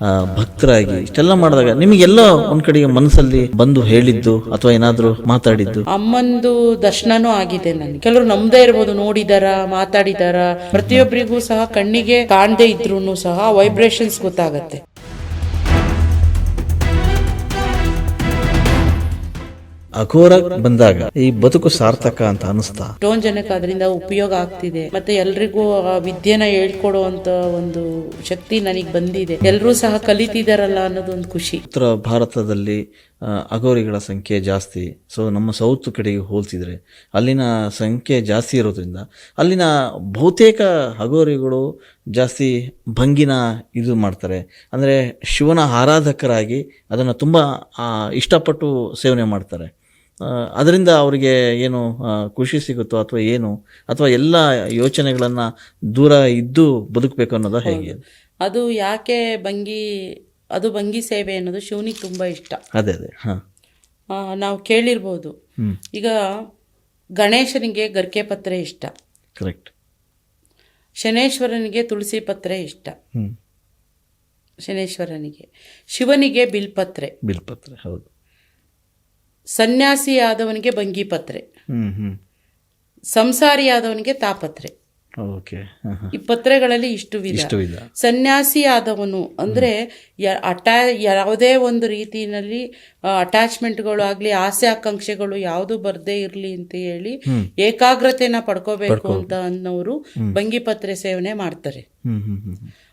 ಆ, ಭಕ್ತರಾಗಿ ಇಷ್ಟೆಲ್ಲ ಮಾಡಿದಾಗ ನಿಮಗೆಲ್ಲ ಒಂದ್ ಕಡೆಗೆ ಮನಸ್ಸಲ್ಲಿ ಬಂದು ಹೇಳಿದ್ದು ಅಥವಾ ಏನಾದ್ರೂ ಮಾತಾಡಿದ್ದು? ಅಮ್ಮಂದು ದರ್ಶನನೂ ಆಗಿದೆ ನನಗೆ. ಕೆಲವರು ನಮ್ದೇ ಇರ್ಬೋದು ನೋಡಿದಾರ ಮಾತಾಡಿದಾರ. ಪ್ರತಿಯೊಬ್ಬರಿಗೂ ಸಹ ಕಣ್ಣಿಗೆ ಕಾಣದೇ ಇದ್ರು ಸಹ ವೈಬ್ರೇಷನ್ಸ್ ಗೊತ್ತಾಗತ್ತೆ. ಅಘೋರ ಬಂದಾಗ ಈ ಬದುಕು ಸಾರ್ಥಕ ಅಂತ ಅನಿಸ್ತಾ ಟೋನ್ ಜನಕ್ಕೆ ಅದರಿಂದ ಉಪಯೋಗ ಆಗ್ತಿದೆ. ಮತ್ತೆ ಎಲ್ರಿಗೂ ಆ ವಿದ್ಯೆನ ಹೇಳ್ಕೊಡುವಂತ ಒಂದು ಶಕ್ತಿ ನನಗೆ ಬಂದಿದೆ. ಎಲ್ಲರೂ ಸಹ ಕಲಿತಿದಾರಲ್ಲ ಅನ್ನೋದು ಒಂದು ಖುಷಿ. ಉತ್ತರ ಭಾರತದಲ್ಲಿ ಅಘೋರಿಗಳ ಸಂಖ್ಯೆ ಜಾಸ್ತಿ. ಸೊ ನಮ್ಮ ಸೌತ್ ಕಡೆಗೆ ಹೋಲಿಸಿದರೆ ಅಲ್ಲಿನ ಸಂಖ್ಯೆ ಜಾಸ್ತಿ ಇರೋದ್ರಿಂದ ಅಲ್ಲಿನ ಬಹುತೇಕ ಅಘೋರಿಗಳು ಜಾಸ್ತಿ ಭಂಗಿನ ಇದು ಮಾಡ್ತಾರೆ. ಅಂದರೆ ಶಿವನ ಆರಾಧಕರಾಗಿ ಅದನ್ನು ತುಂಬ ಇಷ್ಟಪಟ್ಟು ಸೇವನೆ ಮಾಡ್ತಾರೆ. ಅದರಿಂದ ಅವರಿಗೆ ಏನು ಖುಷಿ ಸಿಗುತ್ತೋ ಅಥವಾ ಏನು, ಅಥವಾ ಎಲ್ಲ ಯೋಚನೆಗಳನ್ನು ದೂರ ಇದ್ದು ಬದುಕಬೇಕು ಅನ್ನೋದು ಹೇಗೆ? ಅದು ಯಾಕೆ ಭಂಗಿ ಅದು ಭಂಗಿ ಸೇವೆ ಅನ್ನೋದು ಶಿವನಿಗೆ ತುಂಬಾ ಇಷ್ಟ. ಅದೇ ಅದೇ. ಹಾಂ. ನಾವು ಕೇಳಿರ್ಬೋದು. ಈಗ ಗಣೇಶನಿಗೆ ಗರ್ಕೆ ಪತ್ರೆ ಇಷ್ಟ. ಕರೆಕ್ಟ್ ಶನೇಶ್ವರನಿಗೆ ತುಳಸಿ ಪತ್ರೆ ಇಷ್ಟ. ಶನೇಶ್ವರನಿಗೆ. ಶಿವನಿಗೆ ಬಿಲ್ಪತ್ರೆ ಬಿಲ್ಪತ್ರೆ ಹೌದು. ಸನ್ಯಾಸಿ ಆದವನಿಗೆ ಭಂಗಿ ಪತ್ರೆ. ಹ್ಮ್ ಹ್ಮ್. ಸಂಸಾರಿ ಆದವನಿಗೆ ತಾಪತ್ರೆ. ಓಕೆ. ಈ ಪತ್ರೆಗಳಲ್ಲಿ ಇಷ್ಟು ವಿಧ. ಸನ್ಯಾಸಿ ಆದವನು ಅಂದ್ರೆ ಅಟ್ಯಾ ಯಾವುದೇ ಒಂದು ರೀತಿಯಲ್ಲಿ ಅಟ್ಯಾಚ್ಮೆಂಟ್ಗಳು ಆಗ್ಲಿ ಆಸೆ ಆಕಾಂಕ್ಷೆಗಳು ಯಾವುದು ಬರ್ದೇ ಇರ್ಲಿ ಅಂತ ಹೇಳಿ ಏಕಾಗ್ರತೆನ ಪಡ್ಕೋಬೇಕು ಅಂತ ಅನ್ನೋರು ಭಂಗಿ ಪತ್ರೆ ಸೇವನೆ ಮಾಡ್ತಾರೆ.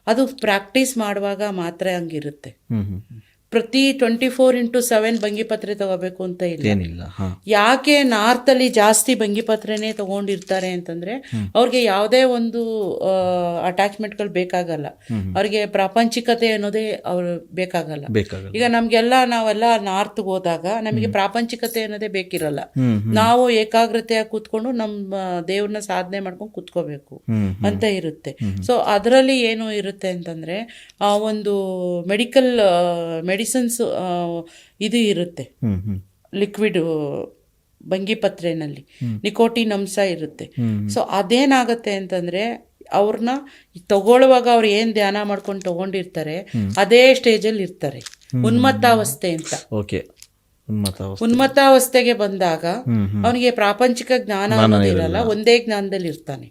ಅದು ಪ್ರಾಕ್ಟೀಸ್ ಮಾಡುವಾಗ ಮಾತ್ರ ಹಂಗಿರುತ್ತೆ. ಪ್ರತಿ ಟ್ವೆಂಟಿ ಫೋರ್ ಇಂಟು ಸೆವೆನ್ ಭಂಗಿಪತ್ರೆ ತಗೋಬೇಕು ಅಂತ ಇಲ್ಲ. ಯಾಕೆ ನಾರ್ತ್ ಅಲ್ಲಿ ಜಾಸ್ತಿ ಬಂಗಿಪತ್ರೆನೇ ತಗೊಂಡಿರ್ತಾರೆ ಅಂತಂದ್ರೆ ಅವ್ರಿಗೆ ಯಾವುದೇ ಒಂದು ಅಟ್ಯಾಚ್ಮೆಂಟ್ಗಳು ಬೇಕಾಗಲ್ಲ. ಅವ್ರಿಗೆ ಪ್ರಾಪಂಚಿಕತೆ ಅನ್ನೋದೇ ಅವ್ರು ಬೇಕಾಗಲ್ಲ. ಈಗ ನಮ್ಗೆಲ್ಲ ನಾವೆಲ್ಲ ನಾರ್ತ್ ಹೋದಾಗ ನಮಗೆ ಪ್ರಾಪಂಚಿಕತೆ ಅನ್ನೋದೇ ಬೇಕಿರಲ್ಲ. ನಾವು ಏಕಾಗ್ರತೆಯಾಗಿ ಕೂತ್ಕೊಂಡು ನಮ್ಮ ದೇವ್ರನ್ನ ಸಾಧನೆ ಮಾಡ್ಕೊಂಡು ಕೂತ್ಕೋಬೇಕು ಅಂತ ಇರುತ್ತೆ. ಸೊ ಅದರಲ್ಲಿ ಏನು ಇರುತ್ತೆ ಅಂತಂದ್ರೆ ಆ ಒಂದು ಮೆಡಿಕಲ್ ಮೆಡಿಸಿನ್ಸ್ ಇದು ಇರುತ್ತೆ. ಲಿಕ್ವಿಡ್ ಭಂಗಿಪತ್ರೆನಲ್ಲಿ ನಿಕೋಟಿನ್ ಅಂಶ ಇರುತ್ತೆ. ಸೊ ಅದೇನಾಗತ್ತೆ ಅಂತಂದ್ರೆ ಅವ್ರನ್ನ ತಗೊಳ್ಳುವಾಗ ಅವ್ರು ಏನ್ ಧ್ಯಾನ ಮಾಡ್ಕೊಂಡು ತಗೊಂಡಿರ್ತಾರೆ ಅದೇ ಸ್ಟೇಜಲ್ಲಿ ಇರ್ತಾರೆ. ಉನ್ಮತ್ತಾವಸ್ಥೆ ಅಂತ. ಓಕೆ. ಉನ್ಮತ್ತ ಅವಸ್ಥೆ. ಬಂದಾಗ ಅವನಿಗೆ ಪ್ರಾಪಂಚಿಕ ಜ್ಞಾನ ಅನ್ನೋದಿರಲ್ಲ ಒಂದೇ ಜ್ಞಾನದಲ್ಲಿ ಇರ್ತಾನೆ.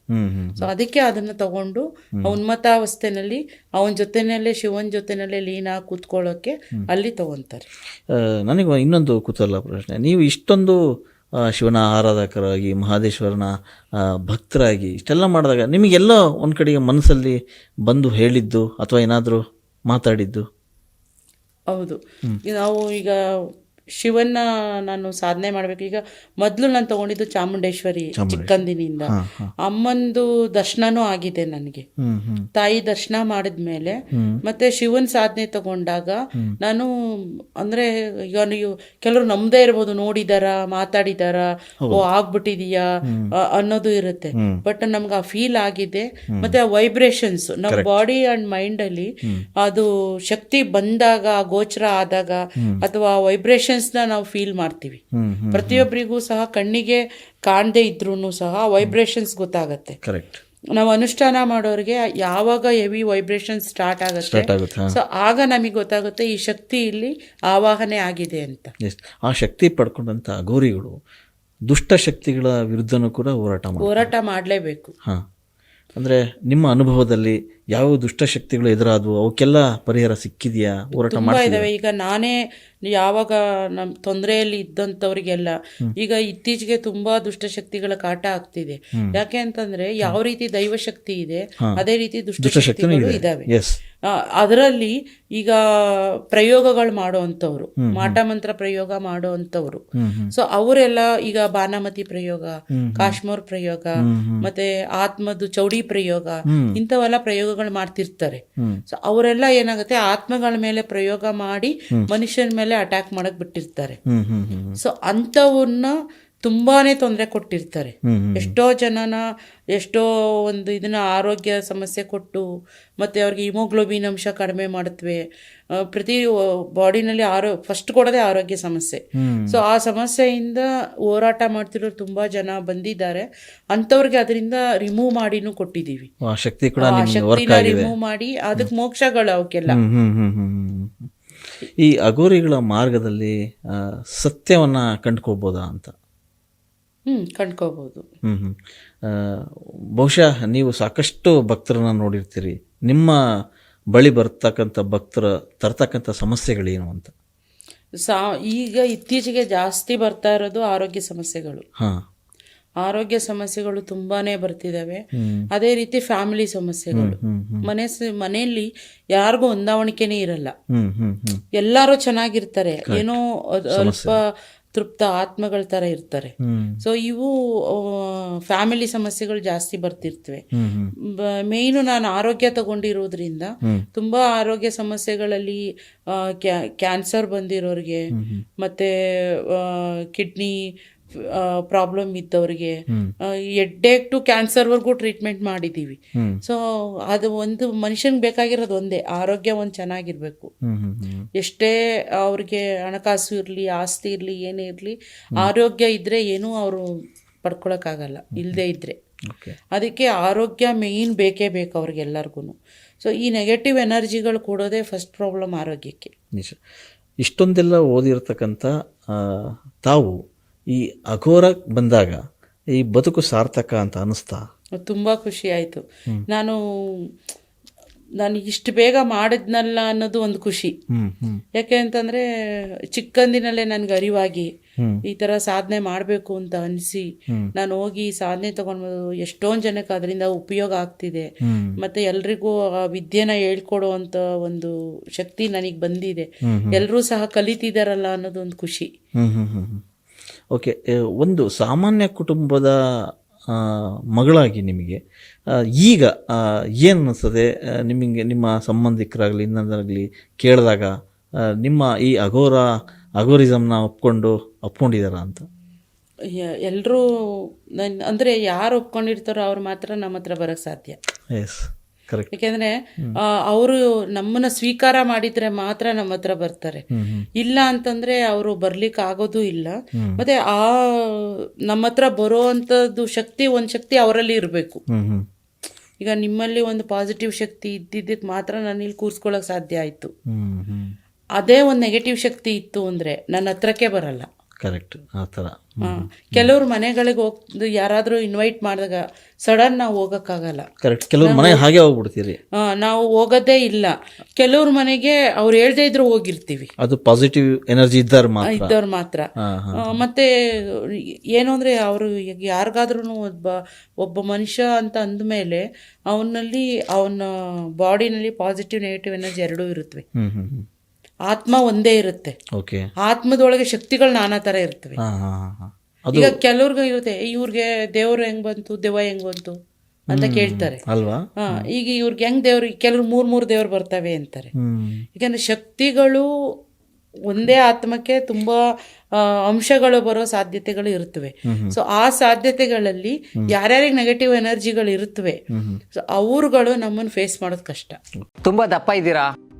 ಸೊ ಅದಕ್ಕೆ ಅದನ್ನ ತಗೊಂಡು ಉನ್ಮತಾವಸ್ಥೆನಲ್ಲಿ ಅವನ ಜೊತೆನಲ್ಲೇ ಶಿವನ್ ಜೊತೆನಲ್ಲೇ ಲೀನ ಕೂತ್ಕೊಳ್ಳೋಕೆ ಅಲ್ಲಿ ತಗೊಂತಾರೆ. ನನಗೆ ಇನ್ನೊಂದು ಕುತೂಹಲ ಪ್ರಶ್ನೆ. ನೀವು ಇಷ್ಟೊಂದು ಶಿವನ ಆರಾಧಕರಾಗಿ ಮಹಾದೇಶ್ವರನ ಭಕ್ತರಾಗಿ ಇಷ್ಟೆಲ್ಲ ಮಾಡಿದಾಗ ನಿಮಗೆಲ್ಲ ಒಂದ್ ಕಡೆಗೆ ಮನಸ್ಸಲ್ಲಿ ಬಂದು ಹೇಳಿದ್ದು ಅಥವಾ ಏನಾದರೂ ಮಾತಾಡಿದ್ದು? ಹೌದು. ನಾವು ಈಗ ಶಿವನ್ನ ನಾನು ಸಾಧನೆ ಮಾಡ್ಬೇಕು. ಈಗ ಮೊದಲು ನಾನು ತಗೊಂಡಿದ್ದು ಚಾಮುಂಡೇಶ್ವರಿ ಚಿಕ್ಕಂದಿನಿಂದ. ಅಮ್ಮಂದು ದರ್ಶನನೂ ಆಗಿದೆ ನನಗೆ. ತಾಯಿ ದರ್ಶನ ಮಾಡಿದ್ಮೇಲೆ ಮತ್ತೆ ಶಿವನ್ ಸಾಧನೆ ತಗೊಂಡಾಗ ನಾನು ಅಂದ್ರೆ ಈಗ ಕೆಲವರು ನಮ್ದೇ ಇರ್ಬೋದು ನೋಡಿದಾರ ಮಾತಾಡಿದಾರ ಓ ಆಗ್ಬಿಟ್ಟಿದೀಯಾ ಅನ್ನೋದು ಇರುತ್ತೆ. ಬಟ್ ನಮ್ಗೆ ಆ ಫೀಲ್ ಆಗಿದೆ. ಮತ್ತೆ ಆ ವೈಬ್ರೇಷನ್ಸ್ ನಮ್ಮ ಬಾಡಿ ಅಂಡ್ ಮೈಂಡ್ ಅಲ್ಲಿ ಅದು ಶಕ್ತಿ ಬಂದಾಗ ಗೋಚರ ಆದಾಗ ಅಥವಾ ವೈಬ್ರೇಷನ್ಸ್ ನ ನಾವು ಫೀಲ್ ಮಾಡ್ತೀವಿ. ಪ್ರತಿಯೊಬ್ಬರಿಗೂ ಸಹ ಕಣ್ಣಿಗೆ ಕಾಣದೇ ಇದ್ರೂ ಸಹ ವೈಬ್ರೇಷನ್ಸ್ ಗೊತ್ತಾಗತ್ತೆ. ಕರೆಕ್ಟ್ ನಾವು ಅನುಷ್ಠಾನ ಮಾಡೋರಿಗೆ ಯಾವಾಗ ಹೆವಿ ವೈಬ್ರೇಷನ್ ಸ್ಟಾರ್ಟ್ ಆಗುತ್ತೆ. ಸೊ ಆಗ ನಮಗೆ ಗೊತ್ತಾಗುತ್ತೆ ಈ ಶಕ್ತಿ ಇಲ್ಲಿ ಆವಾಹನೆ ಆಗಿದೆ ಅಂತ. ಆ ಶಕ್ತಿ ಪಡ್ಕೊಂಡಂತ ಗೋರಿಗಳು ದುಷ್ಟ ಶಕ್ತಿಗಳ ವಿರುದ್ಧನೂ ಕೂಡ ಹೋರಾಟ ಹೋರಾಟ ಮಾಡಲೇಬೇಕು. ಹಾಂ. ಅಂದರೆ ನಿಮ್ಮ ಅನುಭವದಲ್ಲಿ ಯಾವ ದುಷ್ಟಶಕ್ತಿಗಳು ಎದುರಾದವು? ಅವಕ್ಕೆಲ್ಲ ಪರಿಹಾರ ಸಿಕ್ಕಿದೆಯಾ? ಹೋರಾಟ ತುಂಬಾ ಇದಾವೆ. ಈಗ ನಾನೇ ಯಾವಾಗ ನಮ್ಮ ತೊಂದರೆಯಲ್ಲಿ ಇದ್ದಂಥವ್ರಿಗೆಲ್ಲ ಈಗ ಇತ್ತೀಚೆಗೆ ತುಂಬಾ ದುಷ್ಟಶಕ್ತಿಗಳ ಕಾಟ ಆಗ್ತಿದೆ. ಯಾಕೆ ಅಂತಂದ್ರೆ ಯಾವ ರೀತಿ ದೈವಶಕ್ತಿ ಇದೆ ಅದೇ ರೀತಿ ದುಷ್ಟಶಕ್ತಿಗಳು ಇದಾವೆ. ಅದರಲ್ಲಿ ಈಗ ಪ್ರಯೋಗಗಳು ಮಾಡುವಂಥವ್ರು ಮಾಟ ಮಂತ್ರ ಪ್ರಯೋಗ ಮಾಡುವಂಥವ್ರು. ಸೊ ಅವರೆಲ್ಲ ಈಗ ಬಾನಾಮತಿ ಪ್ರಯೋಗ ಕಾಶ್ಮೀರ್ ಪ್ರಯೋಗ ಮತ್ತೆ ಆತ್ಮದ್ದು ಚೌಡಿ ಪ್ರಯೋಗ ಇಂಥವೆಲ್ಲ ಪ್ರಯೋಗಗಳು ಮಾಡ್ತಿರ್ತಾರೆ. ಸೊ ಅವರೆಲ್ಲ ಏನಾಗುತ್ತೆ ಆತ್ಮಗಳ ಮೇಲೆ ಪ್ರಯೋಗ ಮಾಡಿ ಮನುಷ್ಯನ ಮೇಲೆ ಅಟ್ಯಾಕ್ ಮಾಡಕ್ ಬಿಟ್ಟಿರ್ತಾರೆ. ಸೊ ಅಂಥವನ್ನ ತುಂಬಾನೇ ತೊಂದರೆ ಕೊಟ್ಟಿರ್ತಾರೆ. ಎಷ್ಟೋ ಜನನ ಎಷ್ಟೋ ಒಂದು ಇದನ್ನ ಆರೋಗ್ಯ ಸಮಸ್ಯೆ ಕೊಟ್ಟು ಮತ್ತೆ ಅವ್ರಿಗೆ ಹಿಮೋಗ್ಲೋಬಿನ್ ಅಂಶ ಕಡಿಮೆ ಮಾಡುತ್ತವೆ ಪ್ರತಿ ಬಾಡಿನಲ್ಲಿ ಆರೋ ಫಸ್ಟ್ ಕೊಡೋದೇ ಆರೋಗ್ಯ ಸಮಸ್ಯೆ. ಸೊ ಆ ಸಮಸ್ಯೆಯಿಂದ ಹೋರಾಟ ಮಾಡ್ತಿರೋರು ತುಂಬಾ ಜನ ಬಂದಿದ್ದಾರೆ. ಅಂಥವ್ರಿಗೆ ಅದರಿಂದ ರಿಮೂವ್ ಮಾಡಿನೂ ಕೊಟ್ಟಿದ್ದೀವಿ. ಶಕ್ತಿನ ರಿಮೂವ್ ಮಾಡಿ ಅದಕ್ಕೆ ಮೋಕ್ಷಗಳು ಅವಕ್ಕೆಲ್ಲ. ಈ ಅಗೋರಿಗಳ ಮಾರ್ಗದಲ್ಲಿ ಸತ್ಯವನ್ನ ಕಂಡುಕೋಬೋದಾ ಅಂತ? ಹ್ಮ್ ಕಂಡ್ಕೋಬಹುದು ಹ್ಮ್ ಹ್ಮ್. ಆ, ಬಹುಶಃ ನೀವು ಸಾಕಷ್ಟು ಭಕ್ತರನ್ನ ನೋಡಿರ್ತೀರಿ. ನಿಮ್ಮ ಬಳಿ ಬರ್ತಕ್ಕಂಥ ಭಕ್ತರ ತರ್ತಕ್ಕಂಥ ಸಮಸ್ಯೆಗಳೇನು ಅಂತ? ಸಾ ಈಗ ಇತ್ತೀಚೆಗೆ ಜಾಸ್ತಿ ಬರ್ತಾ ಇರೋದು ಆರೋಗ್ಯ ಸಮಸ್ಯೆಗಳು. ಹಾ. ಆರೋಗ್ಯ ಸಮಸ್ಯೆಗಳು ತುಂಬಾನೇ ಬರ್ತಿದಾವೆ. ಅದೇ ರೀತಿ ಫ್ಯಾಮಿಲಿ ಸಮಸ್ಯೆಗಳು. ಮನೆ ಮನೆಯಲ್ಲಿ ಯಾರಿಗೂ ಹೊಂದಾವಣಿಕೆನೇ ಇರಲ್ಲ. ಎಲ್ಲಾರು ಚೆನ್ನಾಗಿರ್ತಾರೆ. ಏನೋ ಸ್ವಲ್ಪ ಅಲ್ಪ ತೃಪ್ತ ಆತ್ಮಗಳ ತರ ಇರ್ತಾರೆ. ಸೊ ಇವು ಫ್ಯಾಮಿಲಿ ಸಮಸ್ಯೆಗಳು ಜಾಸ್ತಿ ಬರ್ತಿರ್ತವೆ. ಮೇನು ಮೇಯ್ನು ನಾನು ಆರೋಗ್ಯ ತಗೊಂಡಿರೋದ್ರಿಂದ. ತುಂಬಾ ಆರೋಗ್ಯ ಸಮಸ್ಯೆಗಳಲ್ಲಿ ಕ್ಯಾನ್ಸರ್ ಬಂದಿರೋರಿಗೆ ಮತ್ತೆ ಕಿಡ್ನಿ ಪ್ರಾಬ್ಲಮ್ ಇದ್ದವ್ರಿಗೆ. ಎಡ್ಡೆ ಎಡ್ಡೇಕ್ ಟು ಕ್ಯಾನ್ಸರ್ವರೆಗೂ ಟ್ರೀಟ್ಮೆಂಟ್ ಮಾಡಿದ್ದೀವಿ ಹ್ಮ್. ಸೊ ಅದು ಒಂದು ಮನುಷ್ಯನ್ಗೆ ಬೇಕಾಗಿರೋದು ಒಂದೇ ಆರೋಗ್ಯ ಒಂದು ಚೆನ್ನಾಗಿರ್ಬೇಕು. ಎಷ್ಟೇ ಅವ್ರಿಗೆ ಹಣಕಾಸು ಇರಲಿ ಆಸ್ತಿ ಇರಲಿ ಏನೇ ಇರಲಿ ಆರೋಗ್ಯ ಇದ್ರೆ ಏನೂ ಅವರು ಪಡ್ಕೊಳಕ್ಕಾಗಲ್ಲ ಇಲ್ಲದೆ ಇದ್ರೆ. ಅದಕ್ಕೆ ಆರೋಗ್ಯ ಮೇಯ್ನ್ ಬೇಕೇ ಬೇಕು ಅವ್ರಿಗೆಲ್ಲರಿಗೂ ಸೊ ಈ ನೆಗೆಟಿವ್ ಎನರ್ಜಿಗಳು ಕೊಡೋದೇ ಫಸ್ಟ್ ಪ್ರಾಬ್ಲಮ್ ಆರೋಗ್ಯಕ್ಕೆ. ನಿಜ. ಇಷ್ಟೊಂದೆಲ್ಲ ಓದಿರ್ತಕ್ಕಂಥ ತಾವು ಈ ಅಘೋರ ಬಂದಾಗ ಈ ಬದುಕು ಸಾರ್ಥಕ ಅಂತ ಅನಿಸ್ತಾ ತುಂಬ ಖುಷಿ ಆಯಿತು. ನಾನು ನಾನು ಇಷ್ಟು ಬೇಗ ಮಾಡಿದ್ನಲ್ಲ ಅನ್ನೋದು ಒಂದು ಖುಷಿ. ಯಾಕೆ ಅಂತಂದರೆ ಚಿಕ್ಕಂದಿನಲ್ಲೇ ನನಗೆ ಅರಿವಾಗಿ ಈ ಥರ ಸಾಧನೆ ಮಾಡಬೇಕು ಅಂತ ಅನಿಸಿ. ನಾನು ಹೋಗಿ ಸಾಧನೆ ತಗೊಂಡು ಎಷ್ಟೊಂದು ಜನಕ್ಕೆ ಅದರಿಂದ ಉಪಯೋಗ ಆಗ್ತಿದೆ. ಮತ್ತೆ ಎಲ್ರಿಗೂ ಆ ವಿದ್ಯೆನ ಹೇಳ್ಕೊಡುವಂತ ಒಂದು ಶಕ್ತಿ ನನಗೆ ಬಂದಿದೆ. ಎಲ್ಲರೂ ಸಹ ಕಲಿತಿದಾರಲ್ಲ ಖುಷಿ. ಹ್ಮ್ ಹ್ಮ್ ಹ್ಮ್. ಓಕೆ ಒಂದು ಸಾಮಾನ್ಯ ಕುಟುಂಬದ ಮಗಳಾಗಿ ನಿಮಗೆ ಈಗ ಏನು ಅನ್ನಿಸ್ತದೆ ನಿಮಗೆ ನಿಮ್ಮ ಸಂಬಂಧಿಕರಾಗಲಿ ಇನ್ನೊಂದಾಗಲಿ ಕೇಳಿದಾಗ ನಿಮ್ಮ ಈ ಅಘೋರ ಅಘೋರಿಸಮ್ನ ಒಪ್ಕೊಂಡು ಒಪ್ಕೊಂಡಿದ್ದಾರಾ ಅಂತ? ಎಲ್ಲರೂ ನನ್ನ ಅಂದರೆ ಯಾರು ಒಪ್ಕೊಂಡಿರ್ತಾರೋ ಅವ್ರು ಮಾತ್ರ ನಮ್ಮ ಹತ್ರ ಬರೋಕ್ಕೆ ಸಾಧ್ಯ. ಎಸ್. ಯಾಕೆಂದ್ರೆ ಅವರು ನಮ್ಮನ್ನ ಸ್ವೀಕಾರ ಮಾಡಿದ್ರೆ ಮಾತ್ರ ನಮ್ಮ ಹತ್ರ ಬರ್ತಾರೆ. ಇಲ್ಲ ಅಂತಂದ್ರೆ ಅವರು ಬರ್ಲಿಕ್ಕೆ ಆಗೋದು ಇಲ್ಲ. ಮತ್ತೆ ಆ ನಮ್ಮ ಹತ್ರ ಬರೋ ಅಂತದ್ದು ಶಕ್ತಿ ಒಂದ್ ಶಕ್ತಿ ಅವರಲ್ಲಿ ಇರಬೇಕು. ಈಗ ನಿಮ್ಮಲ್ಲಿ ಒಂದು ಪಾಸಿಟಿವ್ ಶಕ್ತಿ ಇದ್ದಿದ್ದಕ್ಕೆ ಮಾತ್ರ ನಾನು ಇಲ್ಲಿ ಕೂರ್ಸ್ಕೊಳಕ್ ಸಾಧ್ಯ ಆಯ್ತು. ಅದೇ ಒಂದು ನೆಗೆಟಿವ್ ಶಕ್ತಿ ಇತ್ತು ಅಂದ್ರೆ ನನ್ನ ಹತ್ರಕ್ಕೆ ಬರಲ್ಲ. ಕರೆಕ್ಟ್ ಆ ಥರ. ಕೆಲವ್ರು ಮನೆಗಳಿಗೆ ಹೋಗ್ ಯಾರಾದರೂ ಇನ್ವೈಟ್ ಮಾಡಿದಾಗ ಸಡನ್ ನಾವು ಹೋಗೋಕ್ಕಾಗಲ್ಲ. ಕರೆಕ್ಟ್. ಕೆಲವ್ರು ಮನೆ ಹಾಗೆ ಹೋಗ್ಬಿಡ್ತೀರಿ. ನಾವು ಹೋಗೋದೇ ಇಲ್ಲ. ಕೆಲವ್ರ ಮನೆಗೆ ಅವ್ರು ಹೇಳ್ದೇ ಇದ್ರು ಹೋಗಿರ್ತೀವಿ. ಅದು ಪಾಸಿಟಿವ್ ಎನರ್ಜಿ ಇದ್ದವ್ರು ಮಾತ್ರ. ಇದ್ದವ್ರು ಮಾತ್ರ. ಮತ್ತೆ ಏನು ಅಂದರೆ ಅವರು ಯಾರಿಗಾದ್ರೂ ಒಬ್ಬ ಒಬ್ಬ ಮನುಷ್ಯ ಅಂತ ಅಂದಮೇಲೆ ಅವನಲ್ಲಿ ಅವನ ಬಾಡಿನಲ್ಲಿ ಪಾಸಿಟಿವ್ ನೆಗೆಟಿವ್ ಎನರ್ಜಿ ಎರಡೂ ಇರುತ್ತವೆ ಆತ್ಮ ಒಂದೇ ಇರುತ್ತೆ. ಓಕೆ. ಆತ್ಮದೊಳಗೆ ಶಕ್ತಿಗಳು ನಾನಾ ತರ ಇರ್ತವೆ. ಈಗ ಕೆಲವ್ರಿಗೆ ಇರುತ್ತೆ ಇವ್ರಿಗೆ ದೇವ್ರು ಹೆಂಗ್ ಬಂತು ದೆವ್ವ ಹೆಂಗ್ ಬಂತು? ಅಂತ ಕೇಳ್ತಾರೆ. ಅಲ್ವಾ? ಹಾ ಈಗ ಇವ್ರಿಗೆ ಹೆಂಗ್ ದೇವ್ರು ಕೆಲವ್ರು ಮೂರ್ ಮೂರ್ ದೇವ್ರು ಬರ್ತವೆ ಅಂತಾರೆ. ಯಾಕಂದ್ರೆ ಶಕ್ತಿಗಳು ಒಂದೇ ಆತ್ಮಕ್ಕೆ ತುಂಬಾ ಅಂಶಗಳು ಬರೋ ಸಾಧ್ಯತೆಗಳು ಇರುತ್ತವೆ ಸೊ ಆ ಸಾಧ್ಯತೆಗಳಲ್ಲಿ ಯಾರ್ಯಾರಿಗೆ ನೆಗೆಟಿವ್ ಎನರ್ಜಿಗಳು ಇರುತ್ತವೆ ಸೊ ಅವ್ರುಗಳು ನಮ್ಮನ್ನು ಫೇಸ್ ಮಾಡೋದು ಕಷ್ಟ. ತುಂಬಾ ದಪ್ಪ ಇದ್ದೀರಾ?